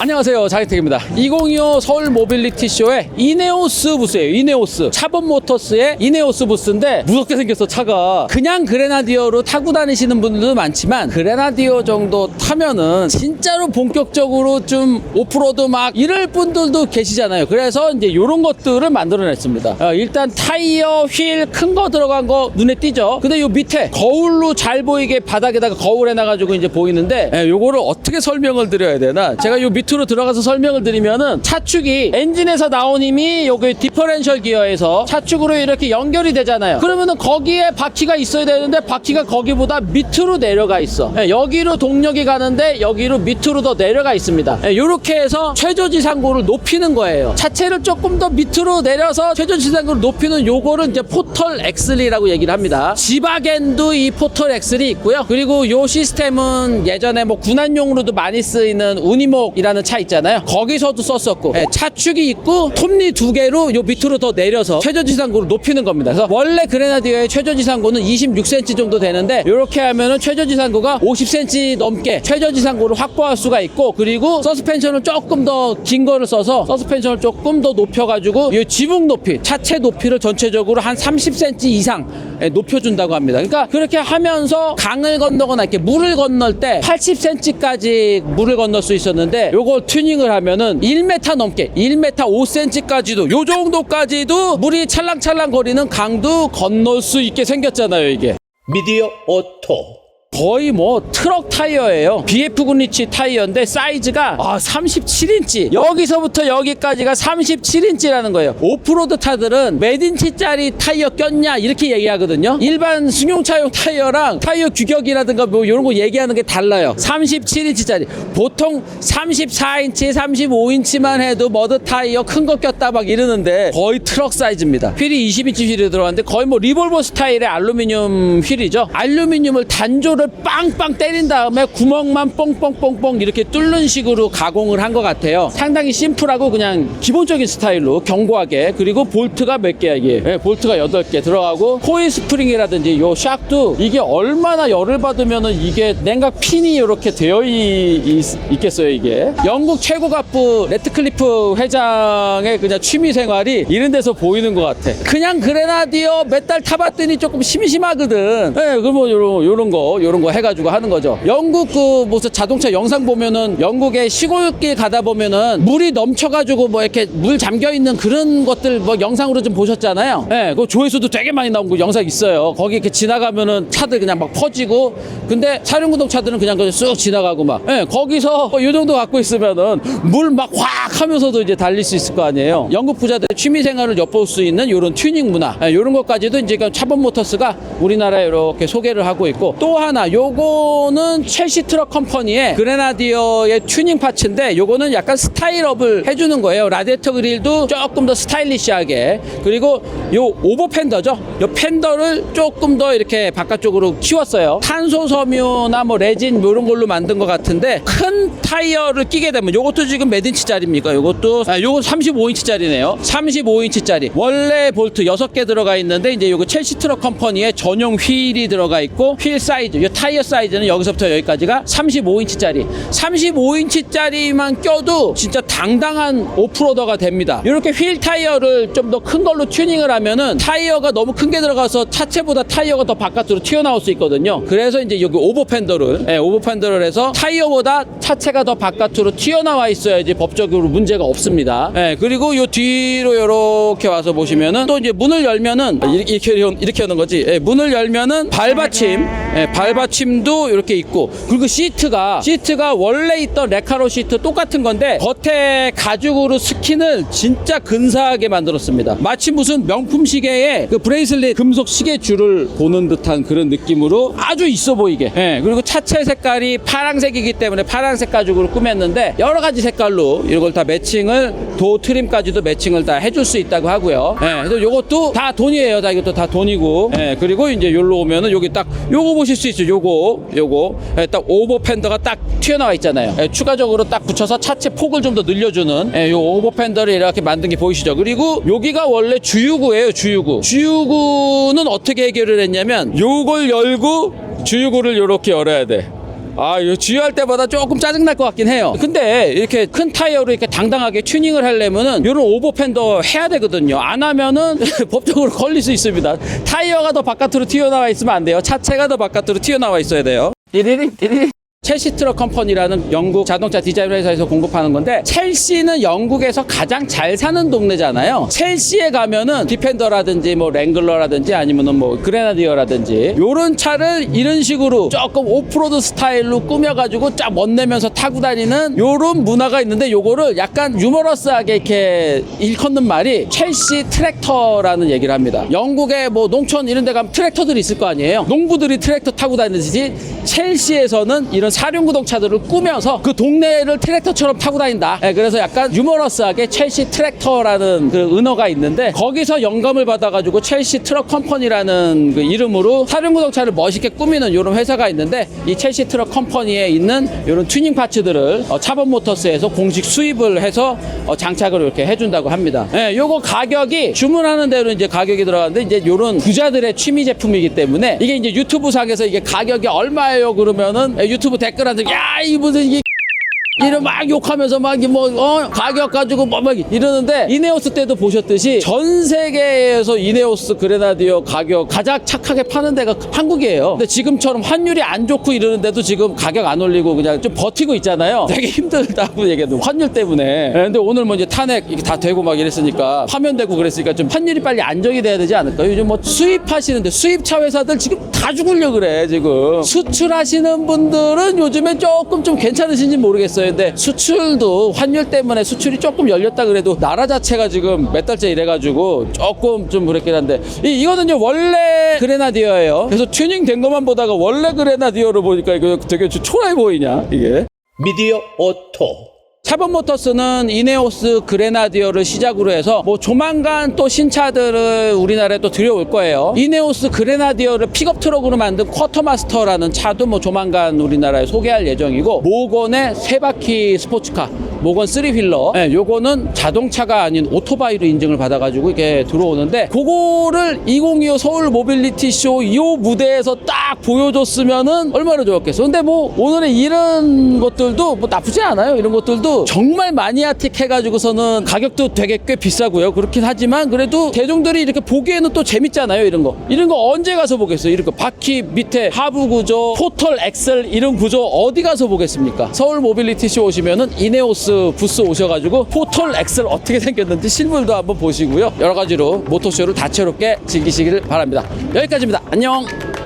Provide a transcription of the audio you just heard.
안녕하세요 자기택입니다. 2025 서울 모빌리티 쇼의 이네오스 부스예요 이네오스. 차본 모터스의 이네오스 부스인데 무섭게 생겼어 차가. 그냥 그레나디어로 타고 다니시는 분들도 많지만 그레나디어 정도 타면은 진짜로 본격적으로 좀 오프로드 막 이럴 분들도 계시잖아요. 그래서 이제 이런 것들을 만들어냈습니다. 어, 일단 타이어 휠 큰 거 들어간 거 눈에 띄죠? 근데 요 밑에 거울로 잘 보이게 바닥에다가 거울 해놔가지고 이제 보이는데 예, 요거를 어떻게 설명을 드려야 되나? 제가 요 밑 으로 들어가서 설명을 드리면은 차축이 엔진에서 나온 힘이 여기 디퍼렌셜 기어에서 차축으로 이렇게 연결이 되잖아요. 그러면은 거기에 바퀴가 있어야 되는데 바퀴가 거기보다 밑으로 내려가 있어. 예, 여기로 동력이 가는데 여기로 밑으로 더 내려가 있습니다. 이렇게 해서 최저지상고를 높이는 거예요. 차체를 조금 더 밑으로 내려서 최저지상고를 높이는 요거를 이제 포털 엑슬이라고 얘기를 합니다. 지바겐도 이 포털 엑슬이 있고요. 그리고 요 시스템은 예전에 뭐 군안용으로도 많이 쓰이는 우니목이라는 차 있잖아요. 거기서도 썼었고 예, 차축이 있고 톱니 두 개로 요 밑으로 더 내려서 최저지상고를 높이는 겁니다. 그래서 원래 그레나디어의 최저지상고는 26cm 정도 되는데 이렇게 하면은 최저지상고가 50cm 넘게 최저지상고를 확보할 수가 있고 그리고 서스펜션을 조금 더 긴 거를 써서 서스펜션을 조금 더 높여가지고 이 지붕 높이 차체 높이를 전체적으로 한 30cm 이상 예, 높여준다고 합니다. 그러니까 그렇게 하면서 강을 건너거나 이렇게 물을 건널 때 80cm까지 물을 건널 수 있었는데 요걸 튜닝을 하면은 1m 넘게 1m 5cm까지도 요 정도까지도 물이 찰랑찰랑 거리는 강도 건널 수 있게 생겼잖아요 이게. 미디어 오토 거의 뭐 트럭 타이어예요. BF 군리치 타이어인데 사이즈가 아 37인치. 여기서부터 여기까지가 37인치라는 거예요. 오프로드 차들은 몇 인치짜리 타이어 꼈냐 이렇게 얘기하거든요. 일반 승용차용 타이어랑 타이어 규격이라든가 뭐 이런 거 얘기하는 게 달라요. 37인치짜리. 보통 34인치, 35인치만 해도 머드 타이어 큰 거 꼈다 막 이러는데 거의 트럭 사이즈입니다. 휠이 20인치 휠이 들어갔는데 거의 뭐 리볼버 스타일의 알루미늄 휠이죠. 알루미늄을 단조를 빵빵 때린 다음에 구멍만 뽕뽕뽕뽕 이렇게 뚫는 식으로 가공을 한 것 같아요. 상당히 심플하고 그냥 기본적인 스타일로 견고하게. 그리고 볼트가 몇 개야 이게. 예, 볼트가 8개 들어가고 코일 스프링이라든지 요 샥도 이게 얼마나 열을 받으면은 이게 냉각 핀이 이렇게 되어 있, 있겠어요 이게. 영국 최고 갑부 레트클리프 회장의 그냥 취미 생활이 이런 데서 보이는 것 같아. 그냥 그레나디어 몇 달 타봤더니 조금 심심하거든. 예, 그뭐 요런 요런 거 요런 거 해가지고 하는 거죠. 영국 그 무슨 자동차 영상 보면은 영국의 시골길 가다 보면은 물이 넘쳐가지고 뭐 이렇게 물 잠겨 있는 그런 것들 뭐 영상으로 좀 보셨잖아요. 예, 그 조회수도 되게 많이 나온 거 영상 있어요. 거기 이렇게 지나가면은 차들 그냥 막 퍼지고. 근데 차량구동 차들은 그냥 그냥 쑥 지나가고 막. 예, 거기서 뭐이 정도 갖고 있으면은 물 막 확 하면서도 이제 달릴 수 있을 거 아니에요. 영국 부자들의 취미 생활을 엿볼 수 있는 이런 튜닝 문화. 예, 이런 것까지도 이제 그 차본 모터스가 우리나라에 이렇게 소개를 하고 있고 또 하나 요거는 첼시 트럭 컴퍼니의 그레나디어의 튜닝 파츠인데 요거는 약간 스타일업을 해주는 거예요. 라디에이터 그릴도 조금 더 스타일리시하게. 그리고 요 오버 팬더죠? 요 팬더를 조금 더 이렇게 바깥쪽으로 키웠어요. 탄소 섬유나 뭐 레진 뭐 이런 걸로 만든 것 같은데 큰 타이어를 끼게 되면 요것도 지금 몇 인치짜리입니까? 요것도 아 요거 35인치짜리네요. 35인치짜리. 원래 볼트 6개 들어가 있는데 이제 요거 첼시 트럭 컴퍼니의 전용 휠이 들어가 있고 휠 사이즈 요 타이어 사이즈는 여기서부터 여기까지가 35인치짜리. 35인치짜리만 껴도 진짜 당당한 오프로더가 됩니다. 이렇게 휠 타이어를 좀 더 큰 걸로 튜닝을 하면은 타이어가 너무 큰 게 들어가서 차체보다 타이어가 더 바깥으로 튀어나올 수 있거든요. 그래서 이제 여기 오버 팬더를 예, 오버 팬더를 해서 타이어보다 차체가 더 바깥으로 튀어나와 있어야지 법적으로 문제가 없습니다. 예, 그리고 요 뒤로 이렇게 와서 보시면은 또 이제 문을 열면은 이렇게 이렇게, 연- 이렇게 하는 거지? 예, 문을 열면은 발받침 예, 발받침 도 이렇게 있고 그리고 시트가 시트가 원래 있던 레카로 시트 똑같은 건데 겉에 가죽으로 스킨을 진짜 근사하게 만들었습니다. 마치 무슨 명품 시계에 그 브레이슬릿 금속 시계 줄을 보는 듯한 그런 느낌으로 아주 있어 보이게. 예, 그리고 차체 색깔이 파란색이기 때문에 파란색 가죽으로 꾸몄는데 여러 가지 색깔로 이걸 다 매칭을 도 트림까지도 매칭을 다 해줄 수 있다고 하고요. 예, 그래서 요것도 다 돈이에요. 다 이것도 다 돈이고. 예, 그리고 이제 여기로 오면은 여기 딱 요거 보실 수 있죠 요거 요거. 예, 딱 오버 팬더가 딱 튀어나와 있잖아요. 예, 추가적으로 딱 붙여서 차체 폭을 좀 더 늘려주는 예, 요 오버 팬더를 이렇게 만든 게 보이시죠? 그리고 여기가 원래 주유구예요 주유구. 주유구는 어떻게 해결을 했냐면 요걸 열고 주유구를 요렇게 열어야 돼 아, 이거 주유할 때마다 조금 짜증날 것 같긴 해요. 근데 이렇게 큰 타이어로 이렇게 당당하게 튜닝을 하려면은 이런 오버팬더 해야 되거든요. 안 하면은 법적으로 걸릴 수 있습니다. 타이어가 더 바깥으로 튀어나와 있으면 안 돼요. 차체가 더 바깥으로 튀어나와 있어야 돼요. 띠리링 띠리링. 첼시 트럭 컴퍼니라는 영국 자동차 디자인 회사에서 공급하는 건데 첼시는 영국에서 가장 잘 사는 동네잖아요. 첼시에 가면은 디펜더라든지 뭐 랭글러라든지 아니면은 뭐 그레나디어라든지 요런 차를 이런 식으로 조금 오프로드 스타일로 꾸며가지고 쫙 멋내면서 타고 다니는 요런 문화가 있는데 요거를 약간 유머러스하게 이렇게 일컫는 말이 첼시 트랙터라는 얘기를 합니다. 영국의 뭐 농촌 이런 데 가면 트랙터들이 있을 거 아니에요. 농부들이 트랙터 타고 다니듯이 첼시에서는 이런 사륜 구동 차들을 꾸며서 그 동네를 트랙터처럼 타고 다닌다. 예, 그래서 약간 유머러스하게 첼시 트랙터라는 그 은어가 있는데 거기서 영감을 받아가지고 첼시 트럭 컴퍼니라는 그 이름으로 사륜 구동 차를 멋있게 꾸미는 이런 회사가 있는데 이 첼시 트럭 컴퍼니에 있는 이런 튜닝 파츠들을 어, 차범 모터스에서 공식 수입을 해서 어, 장착을 이렇게 해준다고 합니다. 예, 요거 가격이 주문하는 대로 이제 가격이 들어가는데 이제 요런 부자들의 취미 제품이기 때문에 이게 이제 유튜브 상에서 이게 가격이 얼마예요 그러면은 예, 유튜브 댓글한테 야이 무슨 이게 이런 막 욕하면서 막뭐 어, 가격 가지고 뭐 막 이러는데 이네오스 때도 보셨듯이 전 세계에서 이네오스 그레나디오 가격 가장 착하게 파는 데가 한국이에요. 근데 지금처럼 환율이 안 좋고 이러는데도 지금 가격 안 올리고 그냥 좀 버티고 있잖아요. 되게 힘들다고 얘기해도 환율 때문에. 예, 근데 오늘 뭐 이제 탄핵 이게 다 되고 막 이랬으니까 파면되고 그랬으니까 좀 환율이 빨리 안정이 돼야 되지 않을까요? 요즘 뭐 수입하시는데 수입차 회사들 지금 다 죽으려 그래 지금 수출하시는 분들은 요즘에 조금 좀 괜찮으신지 모르겠어요. 근데 수출도 환율 때문에 수출이 조금 열렸다 그래도 나라 자체가 지금 몇 달째 이래가지고 조금 좀 그랬긴 한데 이, 이거는요 원래 그레나디어예요. 그래서 튜닝 된 것만 보다가 원래 그레나디어로 보니까 이거 되게 좀 초라해 보이냐 이게. 미디어 오토 차범 모터스는 이네오스 그레나디어를 시작으로 해서 뭐 조만간 또 신차들을 우리나라에 또 들여올 거예요. 이네오스 그레나디어를 픽업 트럭으로 만든 쿼터마스터라는 차도 뭐 조만간 우리나라에 소개할 예정이고 모건의 세 바퀴 스포츠카 모건 3휠러 예, 요거는 자동차가 아닌 오토바이로 인증을 받아가지고 이게 들어오는데 그거를 2025 서울 모빌리티 쇼 이 무대에서 딱 보여줬으면은 얼마나 좋았겠어. 근데 뭐 오늘의 이런 것들도 뭐 나쁘지 않아요. 이런 것들도 정말 마니아틱 해가지고서는 가격도 되게 꽤 비싸고요. 그렇긴 하지만 그래도 대중들이 이렇게 보기에는 또 재밌잖아요. 이런 거. 이런 거 언제 가서 보겠어요. 거 바퀴 밑에 하부 구조, 포털 엑셀 이런 구조 어디 가서 보겠습니까? 서울 모빌리티 쇼 오시면은 이네오스 부스 오셔가지고 포털 엑셀 어떻게 생겼는지 실물도 한번 보시고요. 여러 가지로 모토쇼를 다채롭게 즐기시기를 바랍니다. 여기까지입니다. 안녕.